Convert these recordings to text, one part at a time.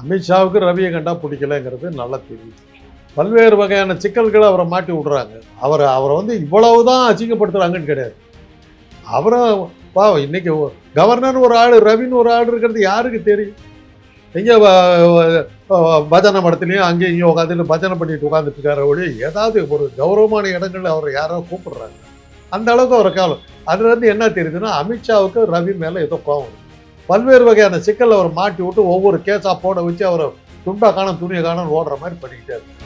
அமித்ஷாவுக்கு ரவியை கண்டா பிடிக்கலங்கிறது நல்லா தெரியுது. பல்வேறு வகையான சிக்கல்களை அவரை மாட்டி விடுறாங்க. அவரை அவரை வந்து இவ்வளவு தான் அசிங்கப்படுத்துறாங்கன்னு கிடையாது. அவரை பாவம் இன்னைக்கு கவர்னர் ஒரு ஆள் ரவின்னு ஒரு ஆள் இருக்கிறது யாருக்கு தெரியும்? எங்கே பஜனை மடத்துலையும் அங்கேயும் இங்கேயும் உட்காந்துட்டு பஜனை பண்ணிட்டு உட்காந்துட்டு இருக்கார ஒழி ஏதாவது ஒரு கௌரவமான இடங்களில் அவரை யாரோ கூப்பிடுறாங்க. அந்த அளவுக்கு அவரை காலம் அதுலேருந்து என்ன தெரியுதுன்னா அமித்ஷாவுக்கு ரவி மேலே ஏதோ கோவம் பல்வேறு வகையான சிக்கலில் அவர் மாட்டி விட்டு ஒவ்வொரு கேஸாக போட வச்சு அவரை துண்டா காணும் துணியை காணும் ஓடுற மாதிரி பண்ணிக்கிட்டே இருக்கு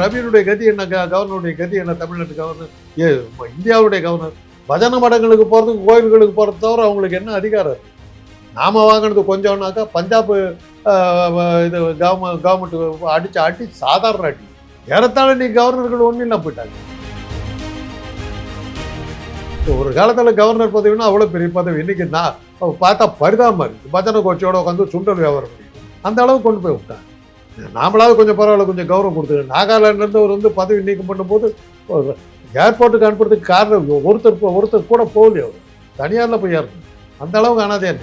ரவியினுடைய கதி என்ன? கவர்னருடைய கதி என்ன? தமிழ்நாட்டு கவர்னர்? ஏ இந்தியாவுடைய கவர்னர். பஜனை மடங்களுக்கு போகிறதுக்கு கோயில்களுக்கு போகிறது தவிர அவங்களுக்கு என்ன அதிகாரம்? நாம வாங்கினது கொஞ்சம்னாக்கா பஞ்சாப் இது கவர்மெண்ட் கவர்மெண்ட் அடித்து அடி சாதாரண அடி. ஏறத்தாழ நீ கவர்னர்கள் ஒன்றும் இல்லாம போயிட்டாங்க ஒரு காலத்தில் கவர்னர் பதவினா அவ்வளோ பெரிய பதவி. இன்னைக்கு நான் பார்த்தா பரிதாபமாக இருக்குது பஜனை கோச்சியோட உட்காந்து சுண்டல் வியாபாரம் பண்ணிட்டு அந்த அளவுக்கு கொண்டு போய் விட்டாங்க. நாமளாவது கொஞ்சம் பரவாயில்ல கொஞ்சம் கௌரவம் கொடுத்துருங்க நாகாலாண்ட்லேருந்து அவர் வந்து பதவி நீக்கம் பண்ணும்போது ஏர்போர்ட்டுக்கு அனுப்புறதுக்கு காரணம் ஒருத்தர் ஒருத்தர் கூட போகலையே அவர். தனியாரில் போய் ஏறணும் அந்த அளவுக்கு அனாதையா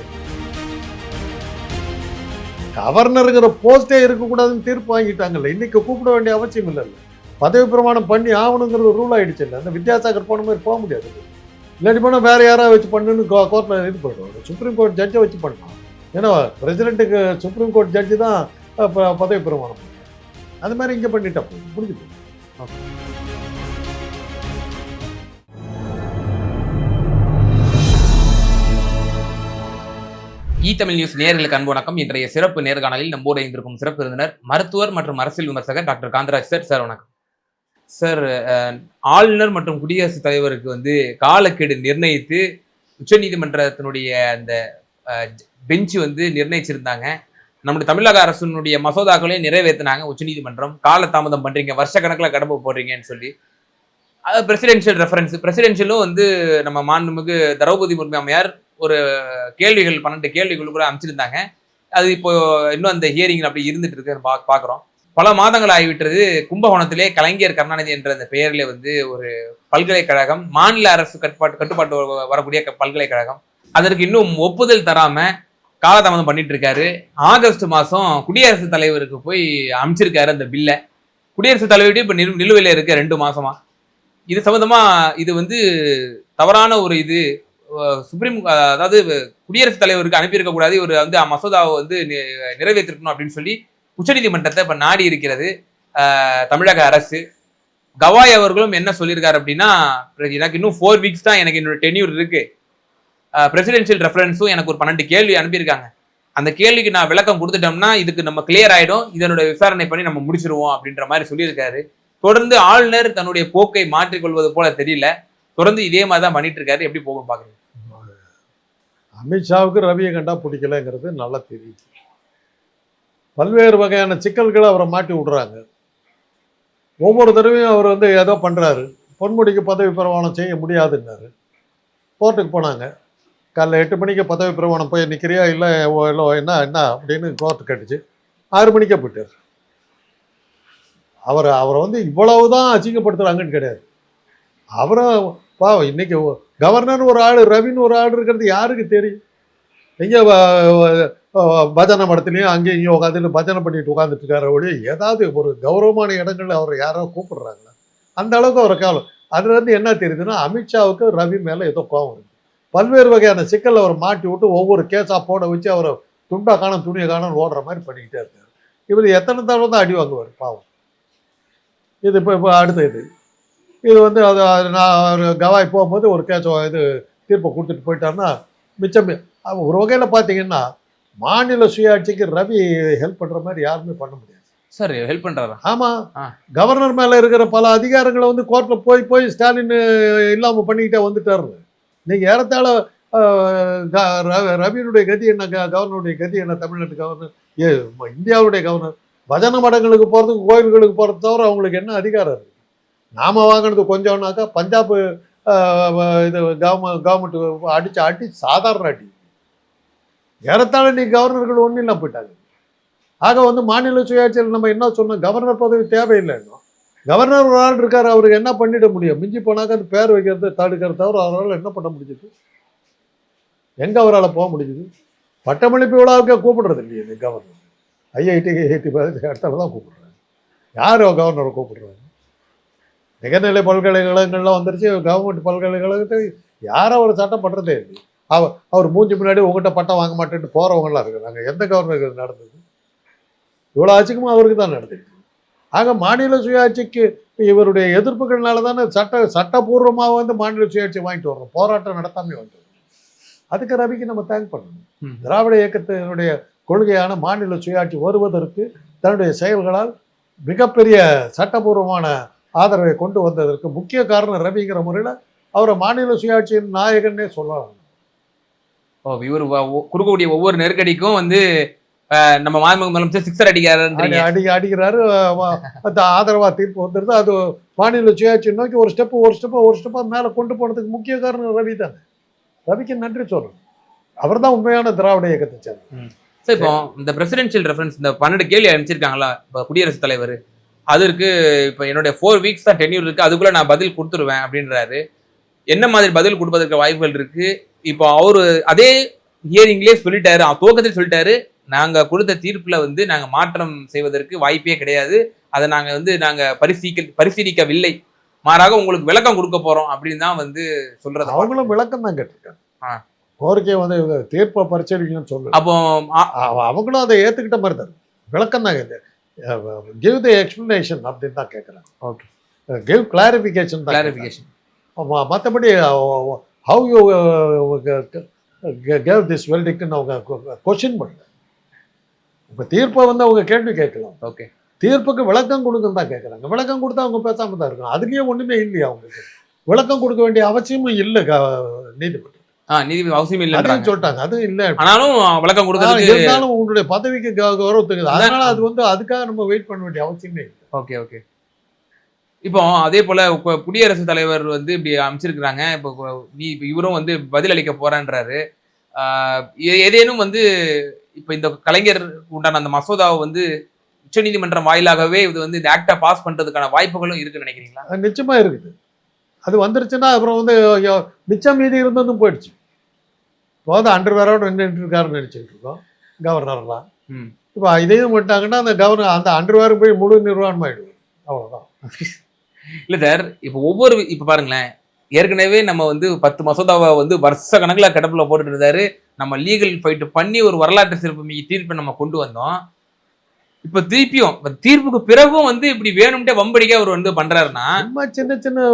கவர்னருங்கிற போஸ்டே இருக்கக்கூடாதுன்னு தீர்ப்பு வாங்கிட்டாங்கல்ல. இன்னைக்கு கூப்பிட வேண்டிய அவசியம் இல்லைல்ல. பதவி பிரமாணம் பண்ணி ஆகணுங்கிறது ரூல் ஆயிடுச்சு இல்லை. அந்த வித்யாசாகர் போன மாதிரி போக முடியாது. இல்லாட்டி போனால் வேறு யாராவது வச்சு பண்ணுன்னு கோர்ட்டில் இது பண்ணுவோம் சுப்ரீம் கோர்ட் ஜட்ஜை வச்சு பண்ணலாம். ஏன்னா பிரசிடென்ட்டுக்கு சுப்ரீம் கோர்ட் ஜட்ஜு தான் ப- பதவி பிரமாணம் அது மாதிரி இங்கே பண்ணிட்டா புரிஞ்சு முடிஞ்சு இ தமிழ் நியூஸ் நேர்களுக்கு அன்பு வணக்கம். இன்றைய சிறப்பு நேர்காணலில் நம்மோடு இருந்திருக்கும் சிறப்பு விருந்தினர் மருத்துவர் மற்றும் அரசியல் விமர்சகர் டாக்டர் காந்தராஜ் சார். சார் வணக்கம். சார் ஆளுநர் மற்றும் குடியரசுத் தலைவருக்கு வந்து காலக்கெடு நிர்ணயித்து உச்சநீதிமன்றத்தினுடைய அந்த பெஞ்சு வந்து நிர்ணயிச்சிருந்தாங்க. நம்முடைய தமிழக அரசினுடைய மசோதாக்களையும் நிறைவேற்றினாங்க உச்சநீதிமன்றம். காலதாமதம் பண்றீங்க வருஷ கணக்கில் கடம்பு போடுறீங்கன்னு சொல்லி. அது பிரசிடென்ஷியல் ரெஃபரன்ஸ் பிரசிடென்ஷியலும் வந்து நம்ம மாண்புமிகு திரௌபதி முர்மு அம்மையார் ஒரு கேள்விகள் பன்னெண்டு கேள்விகள் கூட அமைச்சிருந்தாங்க அது இப்போ இன்னும் அந்த ஹியரிங் அப்படி இருந்துட்டு இருக்கு பா பார்க்குறோம் பல மாதங்கள் ஆகிவிட்டது கும்பகோணத்திலே கலைஞர் கருணாநிதி என்ற அந்த பெயரில் வந்து ஒரு பல்கலைக்கழகம் மாநில அரசு கட்டுப்பாட்டு கட்டுப்பாட்டு வரக்கூடிய பல்கலைக்கழகம். அதற்கு இன்னும் ஒப்புதல் தராம காலதாமதம் பண்ணிட்டு இருக்காரு ஆகஸ்ட் மாதம் குடியரசுத் தலைவருக்கு போய் அமைச்சிருக்காரு அந்த பில்லை. குடியரசுத் தலைவர்கிட்ட இப்போ நிலு நிலுவையில் இருக்க ரெண்டு மாசமா. இது சம்மந்தமாக இது வந்து தவறான ஒரு இது. சுப்ரீம் அதாவது குடியரசுத் தலைவருக்கு அனுப்பியிருக்க கூடாது இவர் வந்து மசோதாவை வந்து நிறைவேற்றிருக்கணும் அப்படின்னு சொல்லி உச்சநீதிமன்றத்தை இப்போ நாடி இருக்கிறது தமிழக அரசு. கவாய் அவர்களும் என்ன சொல்லியிருக்காரு அப்படின்னா எனக்கு இன்னும் ஃபோர் வீக்ஸ் தான் எனக்கு என்னோட டென்யூர் இருக்கு. பிரசிடென்ஷியல் ரெஃபரன்ஸும் எனக்கு ஒரு பன்னெண்டு கேள்வி அனுப்பியிருக்காங்க. அந்த கேள்விக்கு நான் விளக்கம் கொடுத்துட்டோம்னா இதுக்கு நம்ம கிளியர் ஆகிடும் இதனோட விசாரணை பண்ணி நம்ம முடிச்சிருவோம் அப்படின்ற மாதிரி சொல்லியிருக்காரு. தொடர்ந்து ஆளுநர் தன்னுடைய போக்கை மாற்றிக்கொள்வது போல தெரியல. தொடர்ந்து இதே மாதிரி தான் பண்ணிட்டு இருக்காரு எப்படி போகும் பார்க்குறீங்க அமித்ஷாவுக்கு ரவியை கண்டா பிடிக்கலங்கிறது நல்லா தெரியுது. பல்வேறு வகையான சிக்கல்களை அவரை மாட்டி விடுறாங்க. ஒவ்வொரு தடவையும் அவர் வந்து ஏதோ பண்ணுறாரு பொன்முடிக்கு பதவி பிரமாணம் செய்ய முடியாதுன்னாரு. கோர்ட்டுக்கு போனாங்க. காலைல எட்டு மணிக்கு பதவி பிரமாணம் போய் நிற்கிறியா இல்லை இல்லை என்ன என்ன அப்படின்னு கோர்ட்டு கட்டிச்சு. ஆறு மணிக்கே போயிட்டார். அவரை அவரை வந்து இவ்வளவு தான் அசிங்கப்படுத்துகிறாங்கன்னு கிடையாது. அவரை பாவம் இன்னைக்கு கவர்னர் ஒரு ஆள் ரவின்னு ஒரு ஆள் இருக்கிறது யாருக்கு தெரியும்? எங்கே பஜனை மடத்துலையும் அங்கேயும் இங்கேயும் உட்காந்துட்டு பஜனை பண்ணிட்டு உட்காந்துட்டு இருக்காரு ஏதாவது ஒரு கௌரவமான இடங்களில் அவரை யாரோ கூப்பிடுறாங்களா? அந்த அளவுக்கு அவரை காலம் அதுலேருந்து என்ன தெரியுதுன்னா அமித்ஷாவுக்கு ரவி மேலே ஏதோ கோவம் இருக்குது பல்வேறு வகையான சிக்கலில் அவர் மாட்டி விட்டு ஒவ்வொரு கேஸாக போட வச்சு அவரை துண்டா காணும் துணியை காணும் ஓடுற மாதிரி பண்ணிக்கிட்டே இருக்காரு. இவர் எத்தனை தடவை தான் அடி வாங்குவார்? பாவம். இது இப்போ இப்போ அடுத்த இது. இது வந்து அது நான் கவாய் போகும்போது ஒரு கேஸ் இது தீர்ப்பை கொடுத்துட்டு போயிட்டாருன்னா மிச்சம் ஒரு வகையில் பார்த்தீங்கன்னா மாநில சுயாட்சிக்கு ரவி ஹெல்ப் பண்ணுற மாதிரி யாருமே பண்ண முடியாது. சார் ஹெல்ப் பண்றாரா? ஆமாம். கவர்னர் மேலே இருக்கிற பல அதிகாரங்களை வந்து கோர்ட்டில் போய் போய் ஸ்டாலின் இல்லாமல் பண்ணிக்கிட்டே வந்துட்டாரு. நீங்கள் ஏறத்தாழ ரவியினுடைய கதி என்ன? க- கவர்னருடைய கதி என்ன? தமிழ்நாட்டு கவர்னர் ஏ இந்தியாவுடைய கவர்னர் பஜனை மடங்களுக்கு போகிறதுக்கு கோயில்களுக்கு போகிறது தவிர அவங்களுக்கு என்ன அதிகாரம் இருக்கு? நாம வாங்கினது கொஞ்சம்னாக்கா பஞ்சாப் இது கவர்மெண்ட் கவர்மெண்ட் அடிச்சு அடி சாதாரண அடி. ஏறத்தாழ நீ கவர்னர்கள் ஒன்றும் இல்லாம போயிட்டாங்க. ஆக வந்து மாநில சுயாட்சியில் நம்ம என்ன சொன்னோம்? கவர்னர் பதவி தேவையில்லை இன்னும். கவர்னர் ஒரு ஆள் இருக்கார் அவருக்கு என்ன பண்ணிட முடியும்? மிஞ்சி போனாக்க அந்த பேர் வைக்கிறது தடுக்கிறத தவிர அவரால் என்ன பண்ண முடிஞ்சது? எங்கே அவரால் போக முடிஞ்சது? பட்டமளிப்பு விழாவுக்கே கூப்பிடுறது இல்லையே இந்த கவர்னர். ஐஐடி ஐஐடி இடத்துல தான் கூப்பிடுறாங்க யார் கவர்னரை கூப்பிடுறாங்க நிகர்நிலை பல்கலைக்கழகங்கள்லாம் வந்துருச்சு கவர்மெண்ட் பல்கலைக்கழகத்தை யாரும் அவர் சட்டம் பண்ணுறதே இல்லை அவர் அவர் மூஞ்சி முன்னாடி உங்கள்கிட்ட பட்டம் வாங்க மாட்டேன்ட்டு போகிறவங்களாம் இருக்கிறாங்க எந்த கவர்னருக்கு நடந்தது? இவ்வளோ ஆட்சிக்கும் அவருக்கு தான் நடந்துச்சு ஆக மாநில சுயாட்சிக்கு இவருடைய எதிர்ப்புகள்னால தானே சட்ட சட்டபூர்வமாக வந்து மாநில சுயாட்சி வாங்கிட்டு வர்றோம். போராட்டம் நடத்தாமே வந்து அதுக்கு ரவிக்கு நம்ம தேங்க் பண்ணணும். திராவிட இயக்கத்தினுடைய கொள்கையான மாநில சுயாட்சி வருவதற்கு தன்னுடைய செயல்களால் மிகப்பெரிய சட்டபூர்வமான ஆதரவை கொண்டு வந்ததற்கு முக்கிய காரணம் ரவிங்கிற முறையில் அவரை மாநில சுயாட்சியின் நாயகன்னே சொல்லலாம். ஓ இவர் கொடுக்கக்கூடிய ஒவ்வொரு நெருக்கடிக்கும் வந்து நம்ம மாண்புமிகு முதலமைச்சர் சிக்ஸர் அடிக்கிறாரு. வ- அந்த ஆதரவா தீர்ப்பு வந்துடுது அது மாநில சுயாட்சி நோக்கி ஒரு ஸ்டெப் ஒரு ஸ்டெப் ஒரு ஸ்டெப்பா மேலே கொண்டு போனதுக்கு முக்கிய காரணம் ரவி தானே. ரவிக்கு நன்றி சொல்லணும். அவர் தான் உண்மையான திராவிட இயக்கத்தை சேர்ந்தவர். சார் இப்போ இந்த பிரசிடென்ஷியல் ரெஃபரன்ஸ் இந்த பன்னெண்டு கேள்வி அனுப்பிச்சிருக்காங்களா? இப்போ குடியரசுத் தலைவர். அதற்கு இப்போ என்னுடைய ஃபோர் வீக்ஸ் தான் டென்யூர் இருக்கு. அதுக்குள்ள நான் பதில் கொடுத்துருவேன் அப்படின்றாரு. என்ன மாதிரி பதில் கொடுப்பதற்கு வாய்ப்புகள் இருக்கு? இப்போ அவரு அதே ஹியரிங்லேயே சொல்லிட்டாரு துவக்கத்தில் சொல்லிட்டாரு நாங்க கொடுத்த தீர்ப்புல வந்து நாங்க மாற்றம் செய்வதற்கு வாய்ப்பே கிடையாது. அதை நாங்க வந்து நாங்க பரிசீலிக்க பரிசீலிக்கவில்லை. மாறாக உங்களுக்கு விளக்கம் கொடுக்க போறோம் அப்படின்னு தான் வந்து சொல்றது அவங்களும் விளக்கம் தான். கேட்டிருக்காங்க. கோரிக்கை வந்து இவங்க தீர்ப்பை பரிசீலிக்கணும்னு சொல்லு அப்போ அவங்களும் அதை ஏத்துக்கிட்ட மாதிரி தான் விளக்கம் தான் கிவ் த எக்ஸ்பிளனேஷன் அப்படின்னு தான் கேட்குறாங்க Okay. கிவ் கிளாரிஃபிகேஷன் கிளாரிபிகேஷன் மற்றபடி ஹவ் யூ கேவ் திஸ் வெல்டிக்குன்னு அவங்க கொஷின் பண்ணல. இப்போ தீர்ப்பை வந்து அவங்க கேள்வி கேட்கலாம். ஓகே தீர்ப்புக்கு விளக்கம் கொடுங்கன்னு தான் கேட்குறாங்க. விளக்கம் கொடுத்தா அவங்க பேசாம தான் இருக்கணும் அதுலயே ஒண்ணுமே இல்லையா அவங்களுக்கு? விளக்கம் கொடுக்க வேண்டிய அவசியமும் இல்லை நீதிபதி அவசியம் அதையும் இல்லைன்றாங்க சொல்லிட்டாங்க. அதுவும் இல்லை. ஆனாலும் விளக்கம் கொடுக்கறதுக்கு இருந்தாலும் உங்களுடைய பதவிக்கு கௌரவத்துக்கு அதனால அது வந்து அதுக்காக நம்ம வெயிட் பண்ண வேண்டிய அவசியமே இல்லை. ஓகே ஓகே இப்போ அதே போல குடியரசுத் தலைவர் வந்து இப்படி அமைச்சிருக்கிறாங்க. இப்போ நீ இப்போ இவரும் வந்து பதிலளிக்க போறேன்றாரு. ஆஹ் ஏ- ஏதேனும் வந்து இப்போ இந்த கலைஞர் உண்டான அந்த மசோதாவை வந்து உச்சநீதிமன்றம் வாயிலாகவே இது வந்து இந்த ஆக்டா பாஸ் பண்றதுக்கான வாய்ப்புகளும் இருக்குன்னு நினைக்கிறீங்களா? நிச்சயமா இருக்குது. அது வந்துருச்சுன்னா அப்புறம் வந்து மிச்சம் மீதி இருந்ததும் போயிடுச்சு. போதும் அண்டர் வேரோட நின்றுட்டு இருக்காருன்னு நினைச்சிட்டு இருக்கோம். கவர்னர்லாம். ம். இப்போ இதையும் விட்டாங்கன்னா அந்த கவர்னர் அந்த அண்டர் வேருக்கு போய் முழு நிர்வாகம் ஆயிடுவார் அவ்வளோதான் இல்ல சார் இப்போ ஒவ்வொரு இப்போ பாருங்களேன் ஏற்கனவே நம்ம வந்து பத்து மசோதாவை வந்து வருஷ கணக்குல கிடப்புல போட்டுட்டு இருந்தாரு. நம்ம லீகல் ஃபைட் பண்ணி ஒரு வரலாற்று சிறப்புமிக்க தீர்ப்பை நம்ம கொண்டு வந்தோம். இப்ப திருப்பியும் தீர்ப்புக்கு பிறகும் வந்து இப்படி வேணும்ட்டே வம்படிக்க அவர் வந்து பண்றாருன்னா சின்ன சின்ன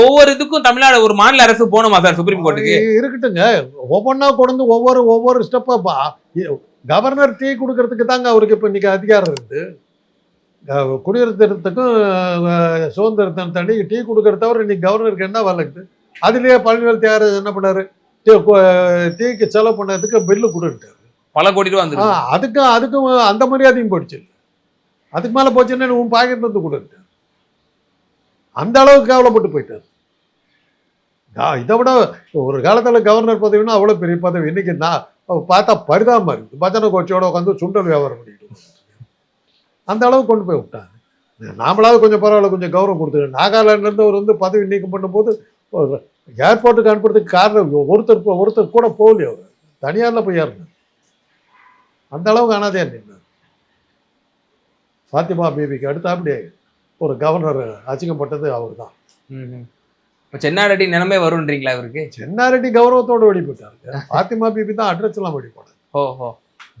ஒவ்வொரு இதுக்கும் தமிழ்நாடு ஒரு மாநில அரசு போகணுமா சார் சுப்ரீம் கோர்ட்டுக்கு இருக்கட்டுங்க ஒவ்வொன்றா கொண்டு ஒவ்வொரு ஒவ்வொரு ஸ்டெப்பா கவர்னர் டீ கொடுக்கறதுக்கு தாங்க அவருக்கு இப்போ இன்னைக்கு அதிகாரம் இருக்குது குடியரசு தினத்துக்கும் சுதந்திர தினத்தண்டி டீ கொடுக்கறத தவிர இன்னைக்கு கவர்னருக்கு என்ன இருக்குது? அதுலயே பழனிவேல் தியாகராஜ் என்ன பண்ணாரு? டீக்கு செலவு பண்ணதுக்கு பில்லு கொடுத்துட்டாரு. பல கோடி ரூபா வந்துருக்கு அதுக்கும் அதுக்கும் அந்த மரியாதையும் போயிடுச்சு. அதுக்கு மேல போச்சுன்னா உன் பாக்கெட் வந்து கொடுத்துட்டாரு அந்த அளவுக்கு கவலைப்பட்டு போயிட்டாரு. இதை விட ஒரு காலத்துல கவர்னர் பதவின்னா அவ்வளவு பெரிய பதவி. இன்னைக்கு நான் பார்த்தா பரிதாபமா இருக்கு பஜனை கோச்சியோட உட்காந்து சுண்டல் வியாபாரம் பண்ணிட்டு அந்த அளவுக்கு கொண்டு போய் விட்டாங்க. நாமளாவது கொஞ்சம் பரவாயில்ல கொஞ்சம் கௌரவம் கொடுத்துருக்கோம் நாகாலாந்துல இருந்து அவர் வந்து பதவி நீக்கம் பண்ணும்போது ஏர்போர்ட்டுக்கு அனுப்புறதுக்கு காரணம் ஒருத்தர் ஒருத்தர் கூட போகலையே அவர். தனியார்ல போய் ஏறினார். அந்த அளவுக்கு அனாதையா நின்னார். ஃபாத்திமா பீபிக்கு அடுத்து அப்படியே ஒரு கவர்னர் அசிங்கப்பட்டது அவர் தான். இப்ப சென்னாரெட்டி நிலைமை வரும்ன்றீங்களா இவருக்கு? சென்னாரெட்டி கௌரவத்தோட வெளிப்பட்டாருங்க. ஃபாத்திமா பிபி தான் அட்ரஸ் எல்லாம் வெளிப்படாது ஓ ஓ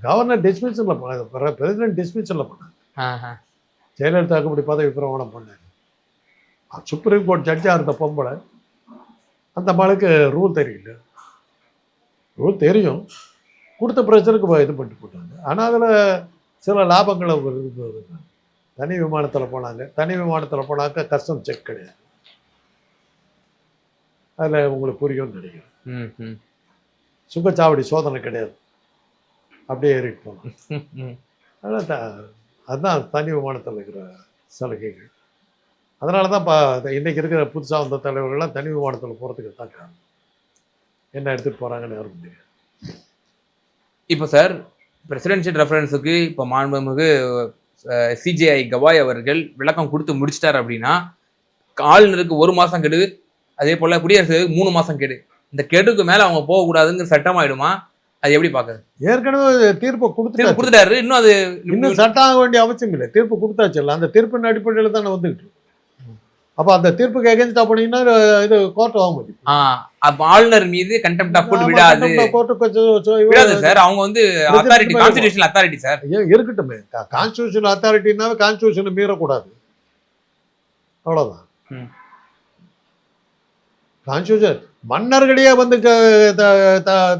கவர்னர் டிஸ்மிஷன்ல பண்ணாங்க பிரசிடென்ட் டிஸ்மிஷன்ல பண்ணாங்க. ஜெயலலிதாவுக்கு இப்படி பதவி பிரமாணம் பண்ணாங்க சுப்ரீம் கோர்ட் ஜட்ஜாக இருந்த பொம்பளை. அந்த மகளுக்கு ரூல் தெரியல. ரூல் தெரியும். கொடுத்த பிரச்சனைக்கு இது பண்ணிட்டு போட்டாங்க ஆனால் அதில் சில லாபங்கள் இருந்தது தனி விமானத்தில் போனாங்க. தனி விமானத்தில் போனாக்க கஸ்டம் செக் கிடையாது. அதில் உங்களுக்கு புரியும்னு நினைக்கிறேன். சுங்கச்சாவடி சோதனை கிடையாது. அப்படியே ஏறிட்டு போனோம். அதனால் அதுதான் தனி விமானத்தில் இருக்கிற சலுகைகள். அதனால தான் இப்போ இன்றைக்கி இருக்கிற புதுசாக வந்த தலைவர்கள்லாம் தனி விமானத்தில் போகிறதுக்கு தான் காரணம். என்ன எடுத்துகிட்டு போகிறாங்கன்னு யாரும் தெரியாது. இப்போ சார் பிரசிடென்ஷியல் ரெஃபரன்ஸுக்கு இப்போ மாண்புமிகு சிஜிஐ கவாய் அவர்கள் விளக்கம் கொடுத்து முடிச்சிட்டார் அப்படின்னா ஆளுநருக்கு ஒரு மாதம் கெடு அதே போல் குடியரசு மூணு மாதம் கெடு. இந்த கெடுக்கு மேலே அவங்க போகக்கூடாதுங்கிற சட்டம் ஆயிடுமா? அது எப்படி பாக்குறது ஏற்கனவே தீர்ப்பை கொடுத்துட்டு கொடுத்துட்டாரு. இன்னும் அது இன்னும் சட்டம் ஆக வேண்டிய அவசியம் இல்லை. தீர்ப்பு கொடுத்தாச்சு இல்லை அந்த தீர்ப்பின் அடிப்படையில் தானே வந்துகிட்டு. அப்போ அந்த தீர்ப்புக்கு எகென்ஸ்டா போனீங்கன்னா இது கோர்ட் ஆக முடியும். ஆ, அப்ப ஆளுநர் மீது கண்டெம்ட் ஆஃப் கோர்ட் விடாது. விடாது சார். அவங்க வந்து அத்தாரிட்டி கான்ஸ்டிடியூஷனல் அத்தாரிட்டி சார். இருக்கட்டுமே. கான்ஸ்டியூஷன் அத்தாரிட்டினாவே கான்ஸ்டியூஷனை மீறக்கூடாது. அவ்வளவுதான். ம். கான்ஸ்டியூஷன் மன்னர்களையே வந்து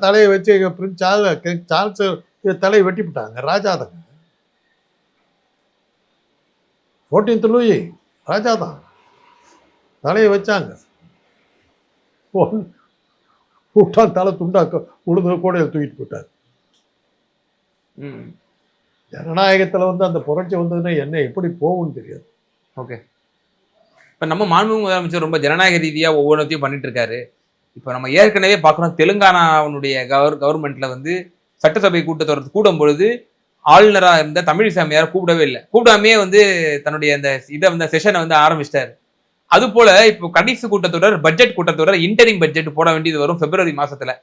தலையை வச்சு பிரின்ஸ் சார்ல்ஸ் தலையை வெட்டி விட்டாங்க ராஜா தான் ஃபோர்டீன்த் லூயி ராஜா தான் தலையை வச்சாங்க. ஒன் விட்டான் தலை துண்டாக்க உழுது கூடையில் தூக்கிட்டு போயிட்டார். ம். ஜனநாயகத்துல வந்து அந்த புரட்சி வந்ததுன்னா என்ன எப்படி போகும்னு தெரியாது. ஓகே. இப்போ நம்ம மாண்புமிகு முதலமைச்சர் ரொம்ப ஜனநாயக ரீதியாக ஒவ்வொன்றத்தையும் பண்ணிட்டு இருக்காரு இப்போ நம்ம ஏற்கனவே பார்க்குறோம் தெலுங்கானாவுடைய கவர் கவர்மெண்ட்டில் வந்து சட்டசபை கூட்டத்தொடர் கூடும் பொழுது ஆளுநராக இருந்த தமிழிசாமியார் கூப்பிடவே இல்லை. கூப்பிடாமே வந்து தன்னுடைய அந்த இதை வந்து செஷனை வந்து ஆரம்பிச்சிட்டாரு. அது போல இப்போ கடைசி கூட்டத்தொடர் பட்ஜெட் கூட்டத்தொடர் இன்டரிங் பட்ஜெட் போட வேண்டியது வரும் பிப்ரவரி மாசத்துல.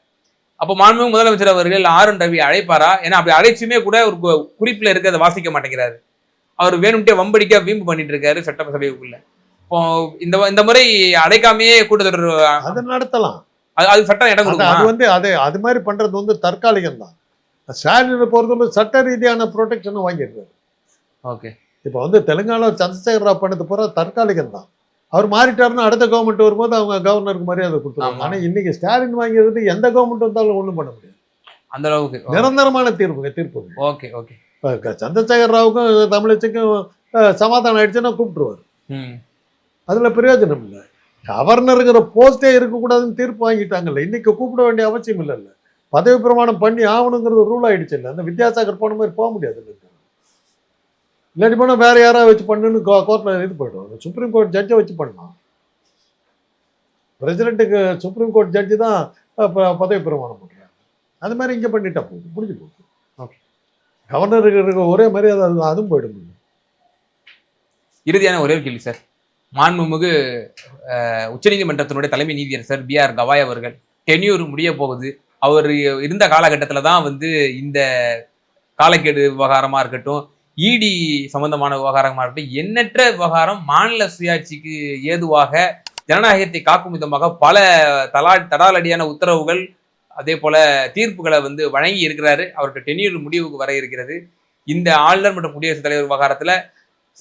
அப்போ மாண்புமிகு முதலமைச்சர் அவர்கள் ஆர் என் ரவி அழைப்பாரா? ஏன்னா அப்படி அழைச்சுமே கூட ஒரு கு- இருக்கிறத வாசிக்க மாட்டேங்கிறாரு. அவர் வேணும்ட்டே வம்படிக்கா வீம்பு பண்ணிட்டு இருக்காரு சட்டசபைக்குள்ள. இந்த இந்த முறை அடைக்காமையே கூட்டத்தொடர் அதை நடத்தலாம். அது சட்டம் இடம் அது வந்து அது அது மாதிரி பண்றது வந்து தற்காலிகம் தான் ஸ்டாலினை பொறுத்தவரை சட்ட ரீதியான ப்ரொடெக்ஷனும் வாங்கியிருக்காரு ஓகே. இப்போ வந்து தெலுங்கானா சந்திரசேகர ராவ் பண்ணது பூரா தற்காலிகம் தான் அவர் மாறிட்டாருன்னா அடுத்த கவர்மெண்ட் வரும்போது அவங்க கவர்னருக்கு மரியாதை கொடுத்துருவாங்க. ஆமா. ஆனா இன்னைக்கு ஸ்டாலின் வாங்கிறது எந்த கவர்மெண்ட் வந்தாலும் ஒண்ணும் பண்ண முடியாது. அந்த அளவுக்கு. நிரந்தரமான தீர்ப்புங்க தீர்ப்பு ஓகே ஓகே. சந்திரசேகர ராவுக்கும் தமிழச்சுக்கும் சமாதானம் ஆயிடுச்சுன்னா கூப்பிட்டுருவார். அதுல பிரயோஜனம் இல்லை. கவர்னருங்கிற போஸ்டே இருக்கக்கூடாதுன்னு தீர்ப்பு வாங்கிட்டாங்கல்ல. இன்னைக்கு கூப்பிட வேண்டிய அவசியம் இல்லைல்ல. பதவி பிரமாணம் பண்ணி ஆகணுங்கிறது ரூல் ஆயிடுச்சு இல்லை. அந்த வித்யாசாகர் போன மாதிரி போக முடியாது இல்லை. இல்லாட்டி போனால் வேற யாராவது வச்சு பண்ணுன்னு கோர்ட்டில் இது போய்டும். சுப்ரீம் கோர்ட் ஜட்ஜை வச்சு பண்ணலாம். பிரசிடென்ட்டுக்கு சுப்ரீம் கோர்ட் ஜட்ஜி தான் அஹ், ப- பதவி பிரமாணம் பண்ணுறாங்க அது மாதிரி இங்கே பண்ணிட்டா போகுது முடிஞ்சு போகுது Okay. கவர்னருக்கு இருக்க ஒரே அது- அதுவும் போயிடும். இறுதியான ஒரே ஒரு கேள்வி சார் மாண்புமிகு உச்சநீதிமன்றத்தினுடைய தலைமை நீதியரசர் பி ஆர் கவாய் அவர்கள் டென்யூர் முடிய போகுது. அவர் இருந்த காலகட்டத்தில் தான் வந்து இந்த காலக்கெடு விவகாரமாக இருக்கட்டும் இடி சம்பந்தமான விவகாரமாக இருக்கட்டும் எண்ணற்ற விவகாரம் மாநில சுயாட்சிக்கு ஏதுவாக ஜனநாயகத்தை காக்கும் விதமாக பல தலா தடாலடியான உத்தரவுகள் அதே போல தீர்ப்புகளை வந்து வழங்கி இருக்கிறாரு. அவருக்கு டென்யூர் முடிவுக்கு வர இருக்கிறது. இந்த ஆளுநர் மற்றும் குடியரசுத் தலைவர் விவகாரத்தில்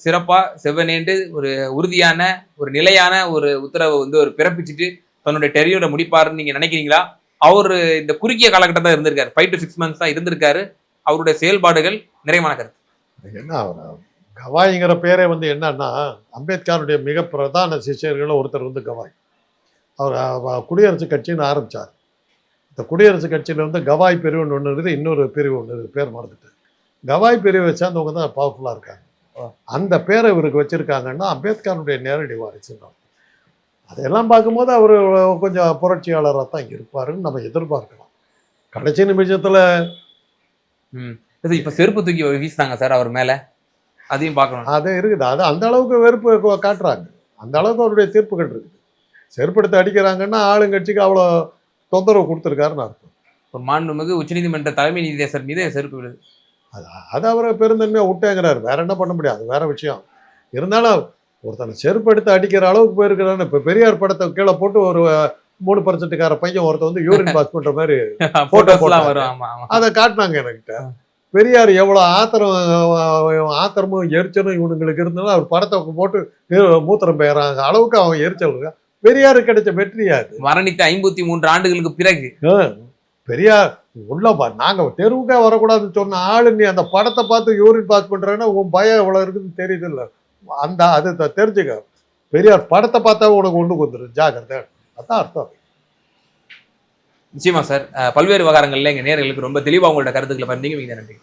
சிறப்பாக செவ்வனேண்டு ஒரு உறுதியான ஒரு நிலையான ஒரு உத்தரவை வந்து ஒரு பிறப்பிச்சுட்டு தன்னுடைய டெரியோட முடிப்பாருன்னு நீங்கள் நினைக்கிறீங்களா? அவர் இந்த குறுகிய காலகட்டம் தான் இருந்திருக்காரு. ஃபைவ் டு சிக்ஸ் மந்த்ஸ் தான் இருந்திருக்காரு. அவருடைய செயல்பாடுகள் நிறைவான கருத்து. என்ன அவர்? கவாய்ங்கிற பேரே வந்து என்னன்னா அம்பேத்கருடைய மிக பிரதான சிஷ்யர்கள் ஒருத்தர் வந்து கவாய். அவர் குடியரசு குடியரசுக் கட்சின்னு ஆரம்பித்தார் இந்த குடியரசுக் கட்சியில் வந்து கவாய் பிரிவுன்னு ஒன்று இருக்குது இன்னொரு பிரிவு ஒன்று இருக்குது பேர் மறந்துட்டு கவாய் பிரிவை சேர்ந்தவங்க தான் பவர்ஃபுல்லாக இருக்காங்க. அந்த பேரை இவருக்கு வச்சிருக்காங்கன்னா அம்பேத்கருடைய நேரடி வாரிசுன்னு அதையெல்லாம் பார்க்கும்போது அவர் கொஞ்சம் புரட்சியாளராக தான் இருப்பாருன்னு நம்ம எதிர்பார்க்கலாம். கடைசி நிமிஷத்தில் ம். இது இப்ப செருப்பு தூக்கி வீசினாங்க சார் அவர் மேல. அதையும் பார்க்கணும். அது இருக்குது. அது அந்த அளவுக்கு வெறுப்பு காட்டுறாங்க. அந்த அளவுக்கு அவருடைய தீர்ப்புகள் இருக்குது. செருப்படுத்தி அடிக்கிறாங்கன்னா ஆளுங்கட்சிக்கு அவ்வளோ தொந்தரவு கொடுத்துருக்காருன்னு அர்த்தம். ஒரு மாண்புமிகு உச்சநீதிமன்ற தலைமை நீதியரசர் மீது செருப்பு விழுது. அது அது அவரை பெருந்தன்மையாக விட்டேங்கிறாரு வேற என்ன பண்ண முடியாது வேற விஷயம். இருந்தாலும் ஒருத்தனை செருப்படுத்தி அடிக்கிற அளவுக்கு போயிருக்கிறான்னு இப்போ பெரியார் படத்தை கீழே போட்டு ஒரு மூணு பர்சன்ட்டுக்கார பையன் ஒருத்தன் வந்து யூரின் பாஸ் பண்ணுற மாதிரி போட்டோஸ்லாம். வரும். அதை காட்டினாங்க என்கிட்ட. பெரியார் எவ்வளோ ஆத்திரம் ஆத்திரமும் எரிச்சலும் இவனுங்களுக்கு இருந்தாலும் அவர் படத்தை போட்டு மூத்திரம் பெயறாங்க அளவுக்கு அவன் எரிச்சல் இருக்கான் பெரியாரு கிடைச்ச வெற்றியா அது. மரணித்த ஐம்பத்தி மூன்று ஆண்டுகளுக்கு பிறகு. பெரியார் உள்ள பா நாங்க தெருவுக்கே வரக்கூடாதுன்னு சொன்ன ஆளு நீ அந்த படத்தை பார்த்து யூரின் பாஸ் பண்ணுறேன்னா உன் பயம் எவ்வளோ இருக்குதுன்னு தெரியுது அந்த அது தெரிஞ்சுக்க. பெரியார் படத்தை பார்த்தா உனக்கு ஒன்று வந்துடும் ஜாக்கிரதை. அதான் அர்த்தம் நிச்சயமா சார். பல்வேறு விவகாரங்கள்ல எங்கள் நேர்களுக்கு ரொம்ப தெளிவாக உங்களோட கருத்துக்களை பண்ணீங்க மிக நன்றி.